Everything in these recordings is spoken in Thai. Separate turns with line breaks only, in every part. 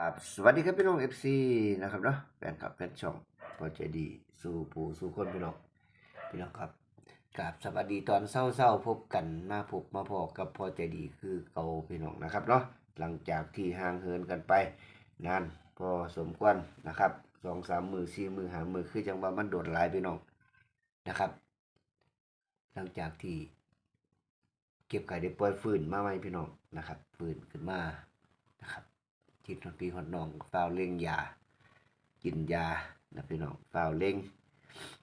ครับสวัสดีครับพี่น้อง FC นะครับเนาะแฟนคลับแฟนช่องพอใจดีสู่ผู้สู่คนพี่น้องพี่น้องครับกับสวัสดีตอนเศร้าๆพบกันมาพบมาพอกับพอใจดีคือเก่าพี่น้องนะครับเนาะหลังจากที่ห่างเหินกันไป นานพอสมควรนะครับสองสามมือสี่มือหามือคือจังว่ามันโดดหลายพี่น้องนะครับ หลังจากที่ เก็บไก่ได้ปล่อยฟื้นมาไหมพี่น้องนะครับฟื้นขึ้นมานะครับ จิตฮอดพี่ฮอดน้องเฝ้าวเล่งยา กินยานะพี่น้องเฝ้าวเล่ง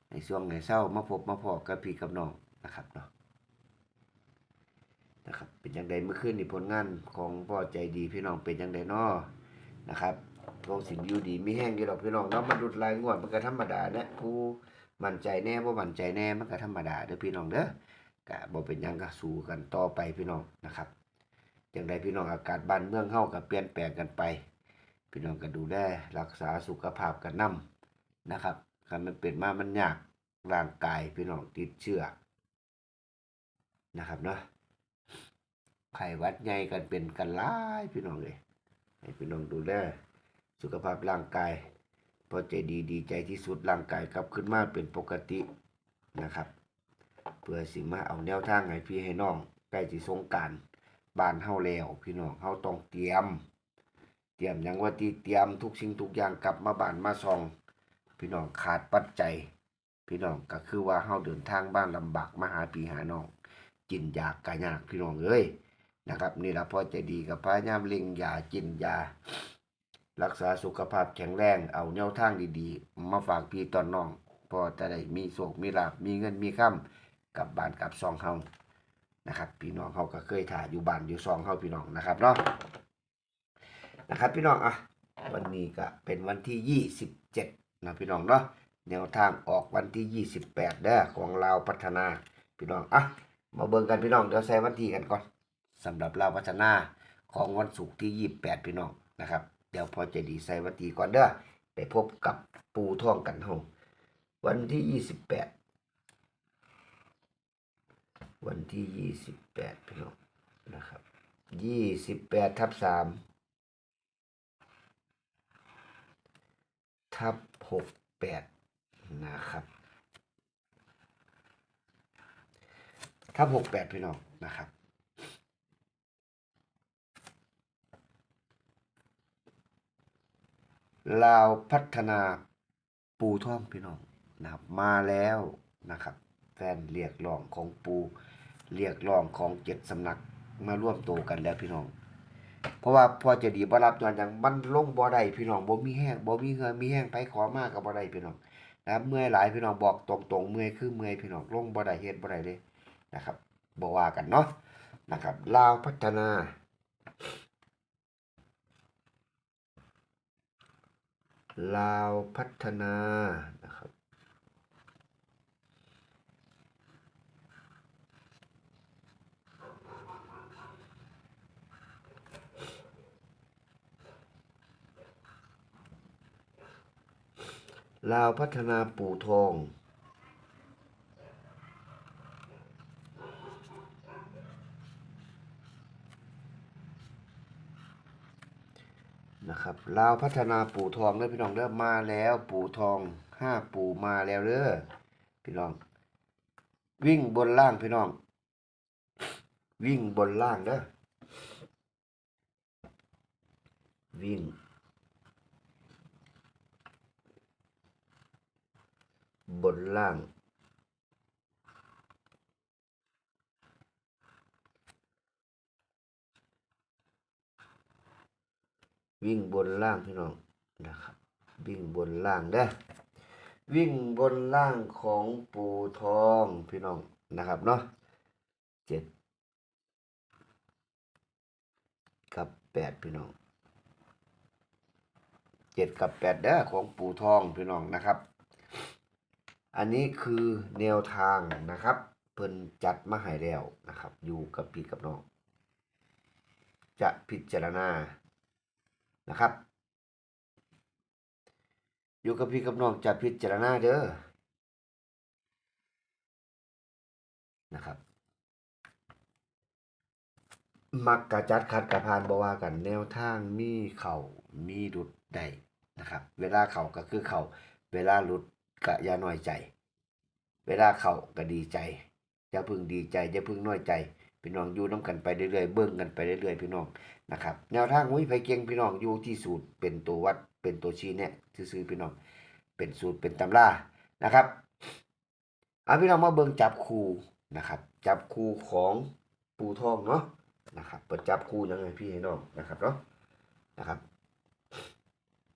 ในช่วงในเศร้ามาพบมาพอกับพี่กับน้องนะครับเนาะนะครับเป็นยังไงเมื่อคืนนี่ผลงานของพ่อใจดีพี่น้องเป็นยังไงน้อนะครับโรงสินอยู่ดีไมีแห้งกี่ดอกพี่น้องเนาะมันดุดลายงวดมันก็ธรรมดาเนี่ยผู้มั่นใจแน่บ่ามั่นใจแน่มันก็ธรรมดาเด้อพี่น้องเด้อกะบ่เป็นยังก็สู้กันต่อไปพี่น้องนะครับ อย่างไรพี่น้องอากาศบ้านเมืองเฮาก็เปลี่ยนแปลงกันไป พี่น้องก็ดูแลรักษาสุขภาพกันนํนะครับคันมันเป็นมามันยากร่างกายพี่น้องติดเชื้อนะครับเนาะไข้วัดใหญ่กันเป็นกันหลายพี่น้องเลยให้พี่น้องดูแลสุขภาพร่างกายพอใจดีดีใจที่สุดร่างกายกลับขึ้นมาเป็นปกตินะครับ เพื่อสิมาเอาแนวทางให้พี่ให้น้องใกล้สิสงการ บ้านเฮาแล้วพี่น้องเฮาต้องเตรียม เตรียมหยังว่าที่เตรียมทุกสิ่งทุกอย่างกลับมาบ้านมาซอง พี่น้องขาดปัจจัยพี่น้องก็คือว่าเฮาเดินทางบ้านลำบากมาหาพี่หาน้องกินยากกะยากพี่น้องเอ้ยนะครับนี่ละพอใจดีกับพยายามเล็งยากินยา รักษาสุขภาพแข็งแรงเอาแนวทางดีๆ มาฝากพี่ตอนน้องพอจะได้มีโศกมีลาบมีเงินมีค่ำกลับบ้านกลับซองเฮา นะครับพี่น้องเขาก็เคยถ่ายอยู่บ้านอยู่ซองเขาพี่น้องนะครับเนาะนะครับพี่น้องอะวันนี้ก็เป็นวันที่ยี่สิบเจ็ดนะพี่น้องเนาะแนวทางออกวันที่ยี่สิบแปดเด้อของเราวพัฒนาพี่น้องอะมาเบิ่งกันพี่น้องเดี๋ยวใส่วันที่กันก่อนสำหรับเราวพัฒนาของวันศุกร์ที่ยี่สิบแปดพี่น้องนะครับ เดี๋ยวพอจะดีใส่วันที่ก่อนเด้อไปพบกับปูท่องกันเฮาวันที่ยี่สิบแปด วันที่ยี่สิบแปดพี่น้องนะครับยี่สิบแปดทับสามทับหกแปดนะครับทับหกแปดพี่น้องนะครับลาวพัฒนาปูท่องพี่น้องนะครับมาแล้วนะครับ แฟนเรียกร้องของปูเรียกร้องของเจ็ดสำนักมาร่วมโตกันแล้วพี่น้อง เพราะว่าพอจะดีบ่รับย้อนอย่างมันลงบ่ได้พี่น้องบ่มีแห้งบ่มีเงินมีแห้งไปขอมากก็บ่ได้พี่น้องนะครับเมื่อยหลายพี่น้องบอกตรงๆเมื่อยคือเมื่อยพี่น้องลงบ่ได้เฮ็ดบ่ได้เลยนะครับบ่ว่ากันเนาะนะครับลาวพัฒนาลาวพัฒนานะครับ ลาวพัฒนาปู่ทอง นะครับลาวพัฒนาปู่ทองเด้อพี่น้องเด้อมาแล้วปู่ทองห้าปู่มาแล้วเด้อพี่น้อง วิ่งบนล่างพี่น้อง วิ่งบนล่างเด้อวิ่ง บนล่าง วิ่งบนล่างพี่น้องนะครับ วิ่งบนล่างเด้อวิ่งบนล่างของปูทองพี่น้องนะครับเนาะเจ็ดกับแปดพี่น้องเจ็ดกับแปดเด้อของปูทองพี่น้องนะครับ อันนี้คือแนวทางนะครับ เพิ่นจัดมาให้แล้วนะครับ อยู่กับพี่กับน้อง จะพิจารณานะครับ อยู่กับพี่กับน้องจะพิจารณาเด้อนะครับมักกะจัดคัดกะพานบ่ว่ากันแนวทางมีเข่ามีหลุดได้นะครับ เวลาเข่าก็คือเข่าเวลาหลุด ก็อย่าน้อยใจ เวลาเขาก็ดีใจอย่าพึ่งดีใจอย่าพึ่งน้อยใจพี่น้องอยู่น้กันไปเรื่อยๆเบิ่งกันไปเรื่อยๆพี่น้องนะครับแนวทางมุ้ยไฟเก่งพี่น้องอยู่ที่สูตรเป็นตัววัดเป็นตัวชี้เนี่ยซื้อๆพี่น้องเป็นสูตรเป็นตำรานะครับเอาพี่น้องมาเบิ่งจับคู่นะครับ จับคู่ของปูทองเนาะนะครับเปิดจับคู่ยังไงพี่ให้น้องนะครับเนาะนะครับ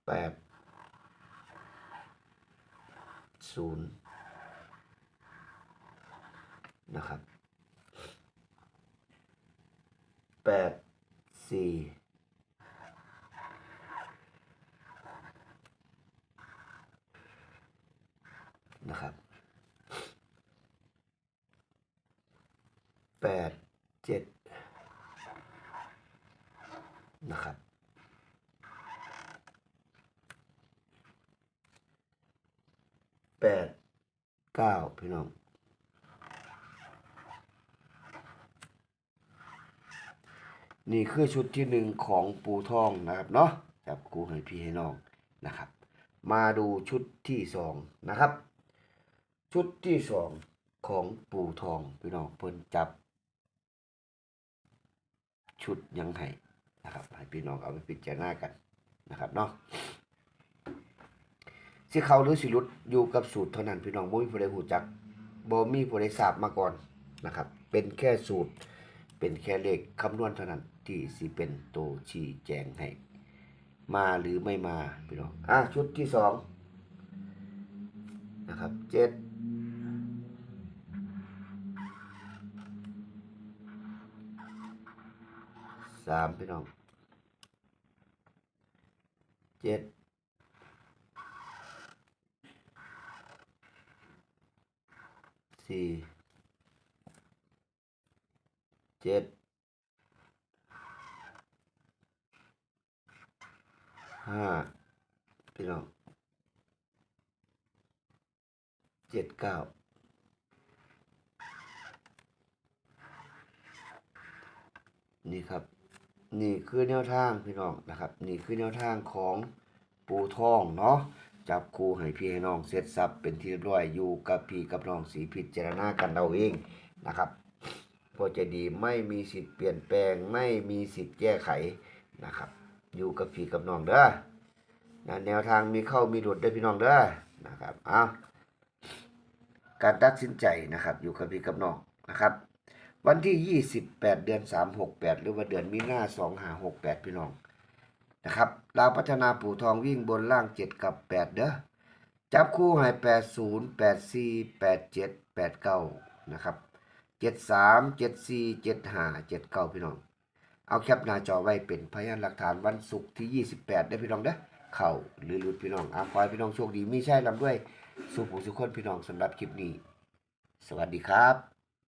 แปด ศูนย์นะครับแปดสี่นะครับแปดเจ็ดนะครับ แปดเก้าพี่น้องนี่คือชุดที่หนึ่งของปูทองนะครับเนาะจับกูให้พี่ให้น้องนะครับ มาดูชุดที่สองนะครับ ชุดที่สองของปูทองพี่น้องเพิ่นจับ ชุดยังไงนะครับให้พี่น้องเอาไปพิจารณากันนะครับเนาะ สิเขาหรือสิหลุดอยู่กับสูตรเท่านั้นพี่น้องบ่มีผู้ใดหูจักบ่มีผู้ใดทราบมาก่อนนะครับ เป็นแค่สูตร เป็นแค่เลขคำนวณเท่านั้นที่สิเป็นตัวชี้แจงให้มาหรือไม่มาพี่น้องอะชุดที่สองนะครับเจ็ดสามพี่น้องเจ็ด สี่เจ็ดห้าพี่น้องเจ็ดเก้านี่ครับ นี่คือแนวทางพี่น้องนะครับ นี่คือแนวทางของปูทองเนาะ จับครูให้พี่ให้น้องเสร็จสับเป็นที่เรียบร้อยอยู่กับพี่กับน้องสีพิจารณากันเอาเองนะครับพอจะดีไม่มีสิทธิ์เปลี่ยนแปลงไม่มีสิทธิ์แก้ไขนะครับ อยู่กับพี่กับน้องเด้อนะแนวทางมีเข้ามีหลุดได้พี่น้องเด้อนะครับเอาการตัดสินใจนะครับ อยู่กับพี่กับน้องนะครับ วันที่ 28 เดือน 368 หรือว่าเดือนมีนา2568 พี่น้อง นะครับลาวพัฒนาปู่ทองวิ่งบนล่าง 7 กับ 8 เด้อ จับคู่ให้ 80 84 87 89 นะครับ 73 74 75 79 พี่น้อง เอาแคปหน้าจอไว้เป็นพยานหลักฐานวันศุกร์ที่ 28 ได้พี่น้องเด้อ เข้าหรือหลุดพี่น้องอามขอให้พี่น้องโชคดีมีใช่ลำด้วย สุขผู้สุขคนพี่น้องสำหรับคลิปนี้ สวัสดีครับ